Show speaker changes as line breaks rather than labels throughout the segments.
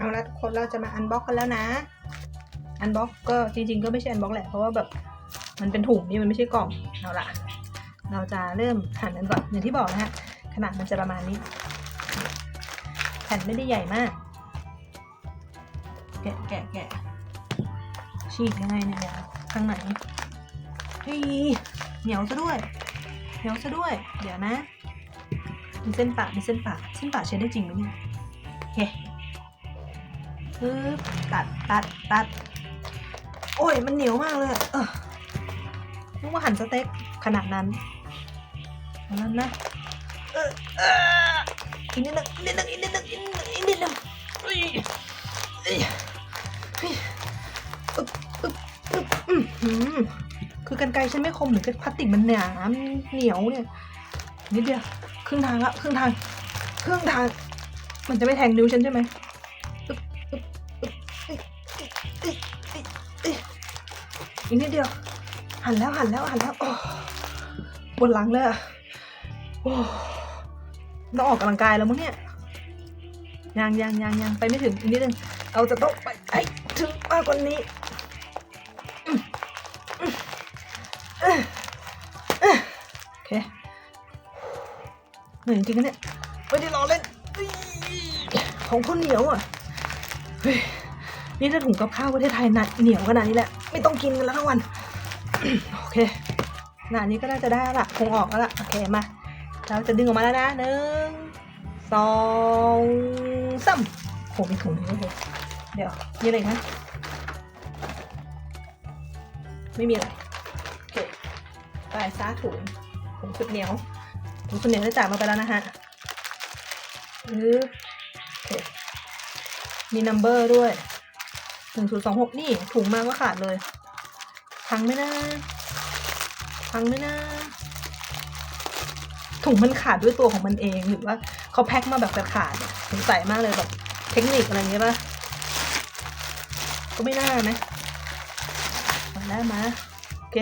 เอาละทุกคนเราจะมาอันบ็อกกันแล้วนะ อันบ็อกก็จริง ๆ ก็ไม่ใช่อันบ็อกแหละ เพราะว่าแบบมันเป็นถุงนี่มันไม่ใช่กล่อง เอาละเราจะเริ่มหั่นกันก่อนอย่างที่บอกนะฮะขนาดมันจะประมาณนี้แผ่นไม่ได้ใหญ่มาก แกะแกะแกะฉีกยังไงเนี่ยเนี่ยข้างไหนเฮ้ยเหนียวซะด้วย เหนียวซะด้วย เดี๋ยวนะมีเส้นปะมีเส้นปะเส้นปะใช้ได้จริงไหมเนี่ยเฮ้ ปึ๊บตัดตัดตัด โอ้ย มันเหนียวมากเลย เออนึกว่าหั่นสเต็กขนาดนั้นนั้นนะ เออเอออีกนิดนึงอีกนิดนึงอีกนิดนึงอีกนิดนึงอีกนิดนึงเอ้ยอุ้ยอึ๊บอึ๊บอึ๊บอื้อหือคือกันไกรฉันไม่คมหรือพลาสติกมันหนามเหนียวเนี่ยนิดเดียวครึ่งทางละครึ่งทางครึ่งทาง มันจะไม่แทงนิ้วฉันใช่ไหม อีกนิดเดียว หันแล้วหันแล้วหันแล้วโอ้ปวดหลังเลยอะโอ้ต้องออกกำลังกายแล้วมั้งเนี่ยยังยังยังยังไปไม่ถึงอีกนิดนึงเราจะต้องไปไอ้ถึงมากกว่านี้โอเคเหนื่อยจริงๆนะเนี่ยไม่ได้รอเล่นของคนเหนียวอะ นี่ถ้าถุงกับข้าวประเทศไทยหนักเหนียวขนาดนี้แหละ ไม่ต้องกินกันแล้วทั้งวัน โอเคหนานี้ก็น่าจะได้ละคงออกแล้วล่ะโอเคมาเราจะดึงออกมาแล้วนะหนึ่งสองสามโหมีถุงนี้ด้วยเดี๋ยวมีอะไรนะไม่มีอะไรโอเคไปซ่าถุงถุงสุดเหนียวถุงสุดเหนียวได้จากมาไปแล้วนะฮะปึ๊บโอเคมีนัมเบอร์ด้วย หนึ่งศูนย์สองหกนี่ถุงมาก็ขาดเลยพังไหมนะพังไหมนะถุงมันขาดด้วยตัวของมันเองหรือว่าเขาแพ็คมาแบบขาดสงสัยมากเลยแบบเทคนิคอะไรเงี้ยป่ะก็ไม่น่านะมาได้มาโอเค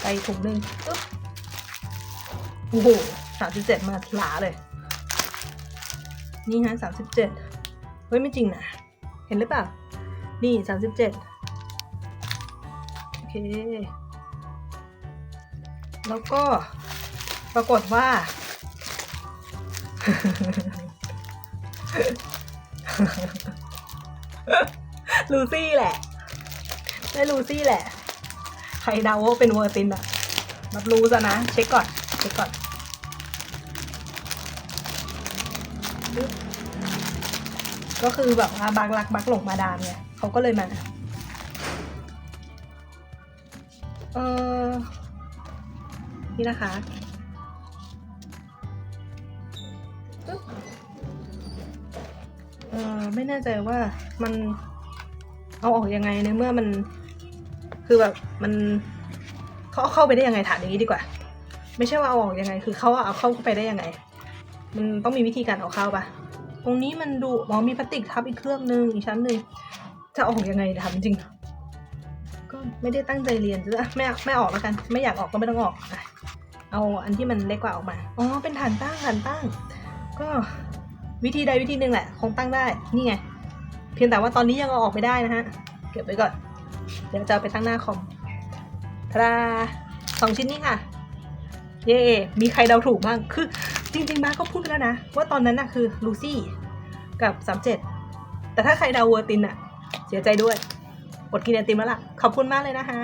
ไปถุงหนึ่งปึ๊บโอ้โหสามสิบเจ็ดมาหลาเลย นี่ฮะสามสิบเจ็ดเฮ้ยไม่จริงนะเห็นหรือเปล่า นี่สามสิบเจ็ดโอเค แล้วก็ปรากฏว่า ลูซี่แหละ ได้ลูซี่แหละ ใครเดาว่าเป็นเวอร์ตินอะรับรู้ซะนะ เช็คก่อน เช็คก่อนก็คือแบบว่าบักรักบักหลงมาดามไง เขาก็เลยมา เออนี่นะคะเออไม่แน่ใจว่ามันเอาออกยังไงในเมื่อมัน คือแบบมันเขาเอาเข้าไปได้ยังไงถามอย่างนี้ดีกว่า ไม่ใช่ว่าเอาออกยังไง คือเขาเอาเข้าไปได้ยังไง มันต้องมีวิธีการเอาเข้าปะตรงนี้มันดูอ๋อมีพลาสติกทับอีกเครื่องนึงอีกชั้นหนึ่ง จะออกยังไงถาจริงก็ไม่ได้ตั้งใจเรียนจะไม่ไม่ออกแล้วกัน ไม่อยากออกก็ไม่ต้องออก เอาอันที่มันเล็กกว่าออกมา อ๋อ เป็นฐานตั้งฐานตั้ง ก็วิธีใดวิธีหนึ่งแหละ คงตั้งได้ นี่ไง เพียงแต่ว่าตอนนี้ยังเอาออกไม่ได้นะฮะ เก็บไว้ก่อน เดี๋ยวจะเอาไปตั้งหน้าคอมทาดาสองชิ้นนี้ค่ะ เย่มีใครเดาถูกบ้าง คือจริงๆมาก็พูดไปแล้วนะ ว่าตอนนั้นน่ะคือลูซี่กับสามเจ็ดแต่ถ้าใครเดาเวอร์ตินอะ เสียใจด้วยอดกินไอติมแล้วล่ะ ขอบคุณมากเลยนะคะ